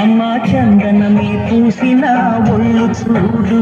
అమ్మా చందనమే పూసిన ఒళ్ళు చూడు.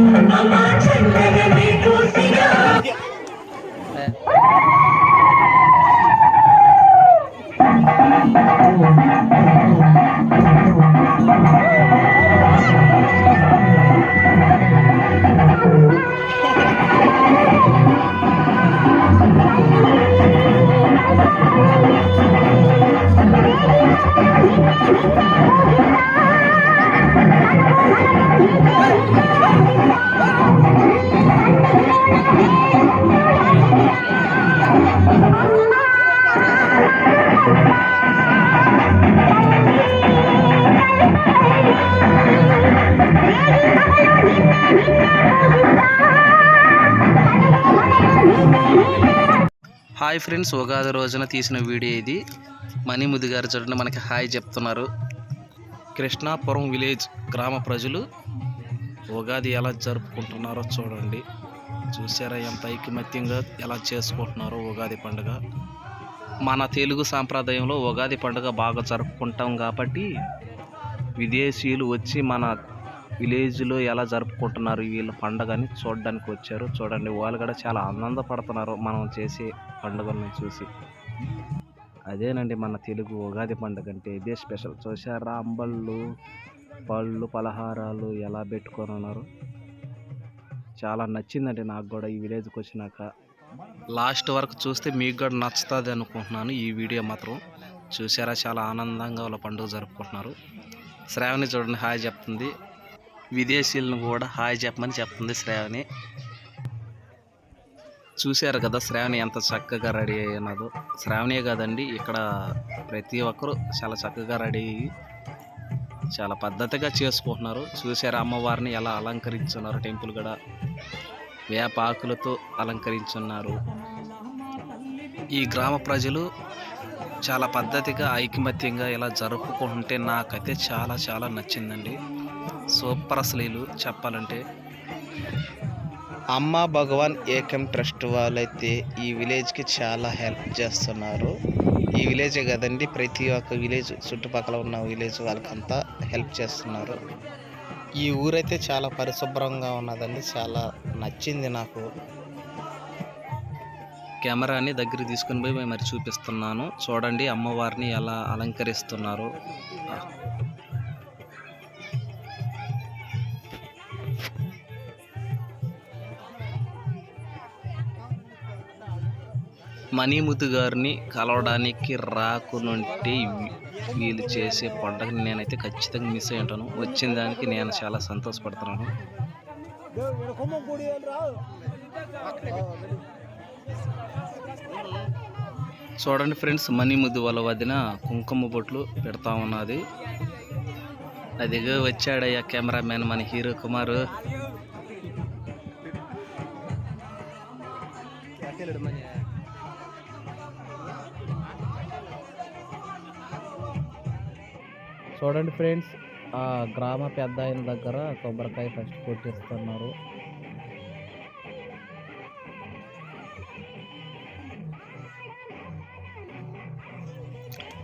హాయ్ ఫ్రెండ్స్ ఉగాది రోజున తీసిన వీడియో ఇది. మణిముది గారు చూడండి మనకి హాయ్ చెప్తున్నారు. కృష్ణాపురం విలేజ్ గ్రామ ప్రజలు ఉగాది ఎలా జరుపుకుంటున్నారో చూడండి. చూసారా ఎంత ఐకమత్యంగా ఎలా చేసుకుంటున్నారో ఉగాది పండుగ. మన తెలుగు సాంప్రదాయంలో ఉగాది పండుగ బాగా జరుపుకుంటాం కాబట్టి విదేశీయులు వచ్చి మన విలేజ్లో ఎలా జరుపుకుంటున్నారు? వీళ్ళ పండుగని చూడడానికి వచ్చారు. చూడండి వాళ్ళు కూడా చాలా ఆనందపడుతున్నారు మనం చేసే పండుగలను చూసి. అదేనండి మన తెలుగు ఉగాది పండుగ అంటే ఇదే స్పెషల్. చూసారా అంబళ్ళు పళ్ళు పలహారాలు ఎలా పెట్టుకొని ఉన్నారు? చాలా నచ్చిందండి నాకు కూడా ఈ విలేజ్కి వచ్చినాక. లాస్ట్ వరకు చూస్తే మీకు కూడా నచ్చుతుంది అనుకుంటున్నాను. ఈ వీడియో మాత్రం చూసారా చాలా ఆనందంగా వాళ్ళ పండుగ జరుపుకుంటున్నారు. శ్రావణి చూడండి హాయ్ చెప్తుంది. విదేశీయులను కూడా హాయ్ చెప్పమని చెప్తుంది శ్రావణి చూశారు కదా శ్రావణి ఎంత చక్కగా రెడీ అయినదో శ్రావణే కాదండి ఇక్కడ ప్రతి ఒక్కరు చాలా చక్కగా రెడీ అయ్యి చాలా పద్ధతిగా చేసుకుంటున్నారు. చూశారు అమ్మవారిని ఎలా అలంకరించున్నారు టెంపుల్ కూడా వేపాకులతో అలంకరించున్నారు. ఈ గ్రామ ప్రజలు చాలా పద్ధతిగా ఐకమత్యంగా ఇలా జరుపుకుంటే నాకైతే చాలా చాలా నచ్చిందండి. సూపర్ అసలు వీళ్ళు చెప్పాలంటే. అమ్మ భగవాన్ ఏకం ట్రస్ట్ వాళ్ళైతే ఈ విలేజ్కి చాలా హెల్ప్ చేస్తున్నారు. ఈ విలేజే కదండి ప్రతి ఒక్క విలేజ్ చుట్టుపక్కల ఉన్న విలేజ్ వాళ్ళకంతా హెల్ప్ చేస్తున్నారు. ఈ ఊరైతే చాలా పరిశుభ్రంగా ఉన్నదండి చాలా నచ్చింది నాకు. కెమెరాని దగ్గర తీసుకుని పోయి మరి చూపిస్తున్నాను. చూడండి అమ్మవారిని ఎలా అలంకరిస్తున్నారు. మణిముతు గారిని కలవడానికి రాకునుంటే వీ- వీళ్ళు చేసే పండగని నేనైతే ఖచ్చితంగా మిస్ అయి ఉంటాను. వచ్చిన దానికి నేను చాలా సంతోషపడుతున్నాను. చూడండి ఫ్రెండ్స్ మణిముద్దు వాళ్ళ వదిన కుంకుమ బొట్లు పెడతా ఉన్నది. అదిగో వచ్చాడయ్యా కెమెరామెన్ మన హీరో కుమార్. చూడండి ఫ్రెండ్స్ ఆ గ్రామ పెద్ద అయిన దగ్గర కొబ్బరికాయ ఫస్ట్ కొట్టిస్తున్నారు.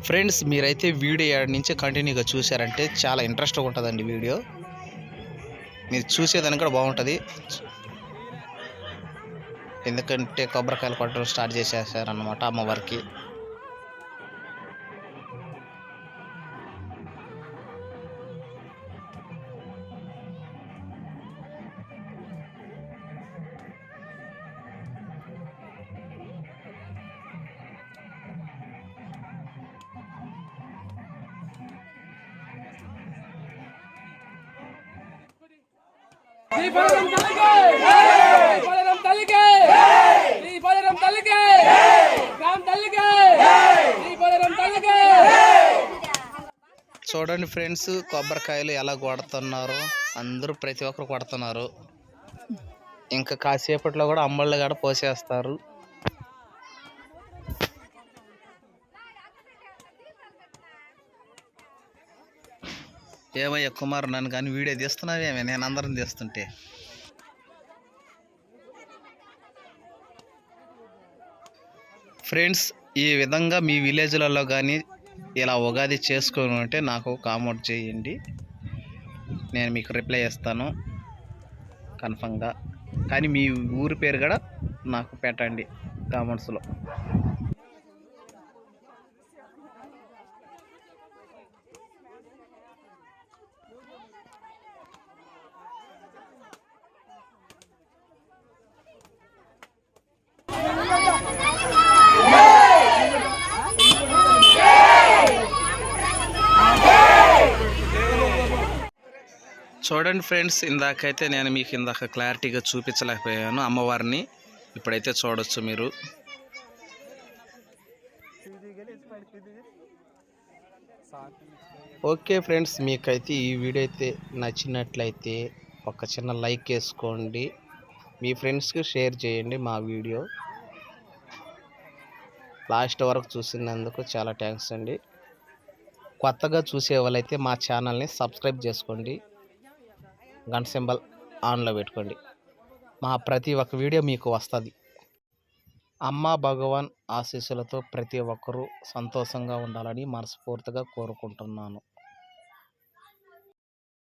ఫ్రెండ్స్ మీరైతే వీడియో ఏడు నుంచి కంటిన్యూగా చూసారంటే చాలా ఇంట్రెస్ట్గా ఉంటుందండి వీడియో. మీరు చూసేదానికి కూడా బాగుంటుంది. ఎందుకంటే కొబ్బరికాయలు కొట్టడం స్టార్ట్ చేసేసారనమాట అమ్మవారికి. చూడండి ఫ్రెండ్స్ కొబ్బరికాయలు ఎలా కొడుతున్నారు? అందరూ ప్రతి ఒక్కరు కొడుతున్నారు. ఇంకా కాసేపట్లో కూడా అమ్మళ్ళు కూడా పోసేస్తారు. ఏమయ్య కుమార్ నన్ను కానీ వీడియో తీస్తున్నావేమే? నేను అందరం తీస్తుంటే. ఫ్రెండ్స్ ఈ విధంగా మీ విలేజ్లలో కానీ ఇలా ఉగాది చేసుకొని ఉంటే నాకు కామౌంట్ చేయండి. నేను మీకు రిప్లై ఇస్తాను. కన్ఫర్మ్గా కానీ మీ ఊరి పేరు కూడా నాకు పెట్టండి కామెంట్స్లో. చూడండి ఫ్రెండ్స్ ఇందాకైతే నేను మీకు ఇందాక క్లారిటీగా చూపించలేకపోయాను అమ్మవారిని. ఇప్పుడైతే చూడొచ్చు మీరు. ఓకే ఫ్రెండ్స్ మీకైతే ఈ వీడియో అయితే నచ్చినట్లయితే ఒక చిన్న లైక్ వేసుకోండి. మీ ఫ్రెండ్స్కి షేర్ చేయండి మా వీడియో. లాస్ట్ వరకు చూసినందుకు చాలా థ్యాంక్స్ అండి. కొత్తగా చూసే వాళ్ళైతే మా ఛానల్ని సబ్స్క్రైబ్ చేసుకోండి. గంట సింబల్ ఆన్లో పెట్టుకోండి. మా ప్రతి ఒక్క వీడియో మీకు వస్తుంది. అమ్మ భగవాన్ ఆశీస్సులతో ప్రతి ఒక్కరూ సంతోషంగా ఉండాలని మనస్ఫూర్తిగా కోరుకుంటున్నాను.